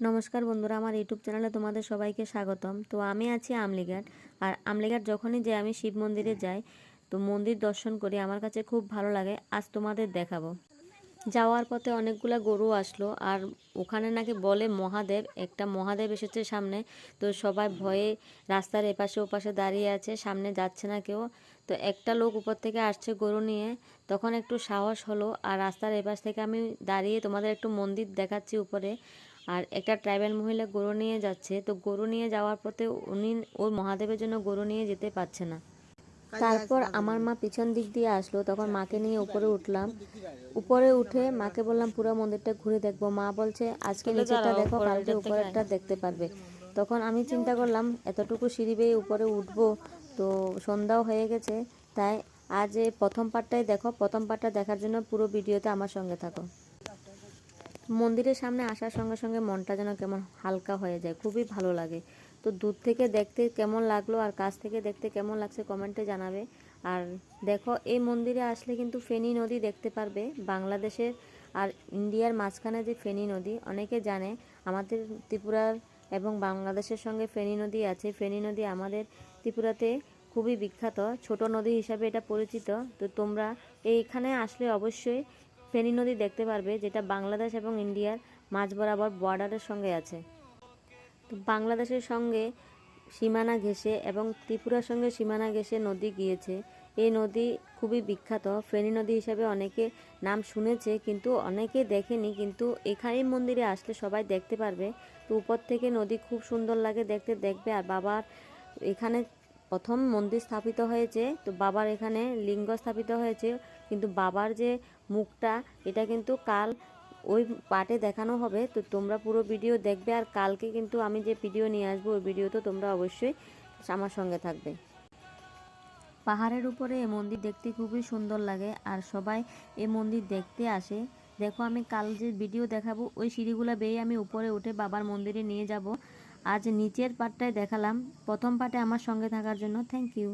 নমস্কার বন্ধুরা, আমার ইউটিউব চ্যানেলে তোমাদের সবাইকে স্বাগতম। তো আমি আছি আমলিঘাট, আর আমলিঘাট যখনই যে আমি শিব মন্দিরে যাই, তো মন্দির দর্শন করি, আমার কাছে খুব ভালো লাগে। আজ তোমাদের দেখাবো। যাওয়ার পথে অনেকগুলা গরু আসলো, আর ওখানে নাকি বলে মহাদেব, একটা মহাদেব এসেছে সামনে। তো সবাই ভয়ে রাস্তার এপাশে ওপাশে দাঁড়িয়ে আছে, সামনে যাচ্ছে না কেউ। তো একটা লোক উপর থেকে আসছে গরু নিয়ে, তখন একটু সাহস হলো, আর রাস্তার এপাশ থেকে আমি দাঁড়িয়ে তোমাদের একটু মন্দির দেখাচ্ছি উপরে। আর একটা ট্রাইবাল মহিলা গরু নিয়ে যাচ্ছে তো গরু নিয়ে যাওয়ার পথে উনি ওর মহাদেবের জন্য গরু নিয়ে যেতে পারছে না। তারপর আমার মা পিছন দিক দিয়ে আসলো তখন মাকে নিয়ে উপরে উঠলাম। উপরে উঠে মাকে বললাম পুরো মন্দিরটা ঘুরে দেখব। মা বলছে আজকে নিচেটা দেখো কালকে উপরেরটা দেখতে পারবে। তখন আমি চিন্তা করলাম এতটুকু সিঁড়ি বেয়ে উপরে উঠবো তো সন্ধ্যাও হয়ে গেছে তাই আজ এই প্রথম পার্টটাই দেখো। প্রথম পার্টটা দেখার জন্য পুরো ভিডিওতে আমার সঙ্গে থাকো। মন্দিরের সামনে আসার সঙ্গে সঙ্গে মনটা যেন কেমন হালকা হয়ে যায়, খুবই ভালো লাগে। তো দূর থেকে দেখতে কেমন লাগল আর কাছ থেকে দেখতে কেমন লাগছে কমেন্টে জানাবে। আর দেখো, এই মন্দিরে আসলে কিন্তু ফেনী নদী দেখতে পারবে, বাংলাদেশের আর ইন্ডিয়ার মাঝখানে যে ফেনী নদী, অনেকে জানে আমাদের ত্রিপুরার এবং বাংলাদেশের সঙ্গে ফেনী নদী আছে। ফেনী নদী আমাদের ত্রিপুরাতে খুবই বিখ্যাত, ছোট নদী হিসাবে এটা পরিচিত। তো তোমরা এইখানে আসলে অবশ্যই ফেনী নদী দেখতে পারবে, যেটা বাংলাদেশ এবং ইন্ডিয়ার মাঝ বরাবর বর্ডারের সঙ্গে আছে। বাংলাদেশের সঙ্গে সীমানা ঘেঁষে এবং ত্রিপুরার সঙ্গে সীমানা ঘেঁষে নদী গিয়েছে। এই নদী খুবই বিখ্যাত। ফেনী নদী হিসাবে অনেকে নাম শুনেছে, কিন্তু অনেকে দেখেনি। কিন্তু এখানে মন্দিরে আসলে সবাই দেখতে পারবে। তো উপর থেকে নদী খুব সুন্দর লাগে দেখতে, দেখবে। আর বাবার এখানে প্রথম মন্দির স্থাপিত হয়েছে, তো বাবার এখানে লিঙ্গ স্থাপিত হয়েছে, কিন্তু বাবার যে মুখটা, এটা কিন্তু কাল ওই পার্টে দেখানো হবে, তো তোমরা পুরো ভিডিও দেখবে, আর কালকে কিন্তু আমি যে ভিডিও নিয়ে আসব, ওই ভিডিও তো তোমরা অবশ্যই আমার সঙ্গে থাকবে। পাহাড়ের উপরে এই মন্দির দেখতে খুবই সুন্দর লাগে, আর সবাই এই মন্দির দেখতে আসে। দেখো আমি কাল যে ভিডিও দেখাবো, ওই সিঁড়িগুলো বেয়ে আমি উপরে উঠে বাবার মন্দিরে নিয়ে যাব। আজ নিচের পার্টটায় দেখালাম। প্রথম পার্টে আমার সঙ্গে থাকার জন্য থ্যাংক ইউ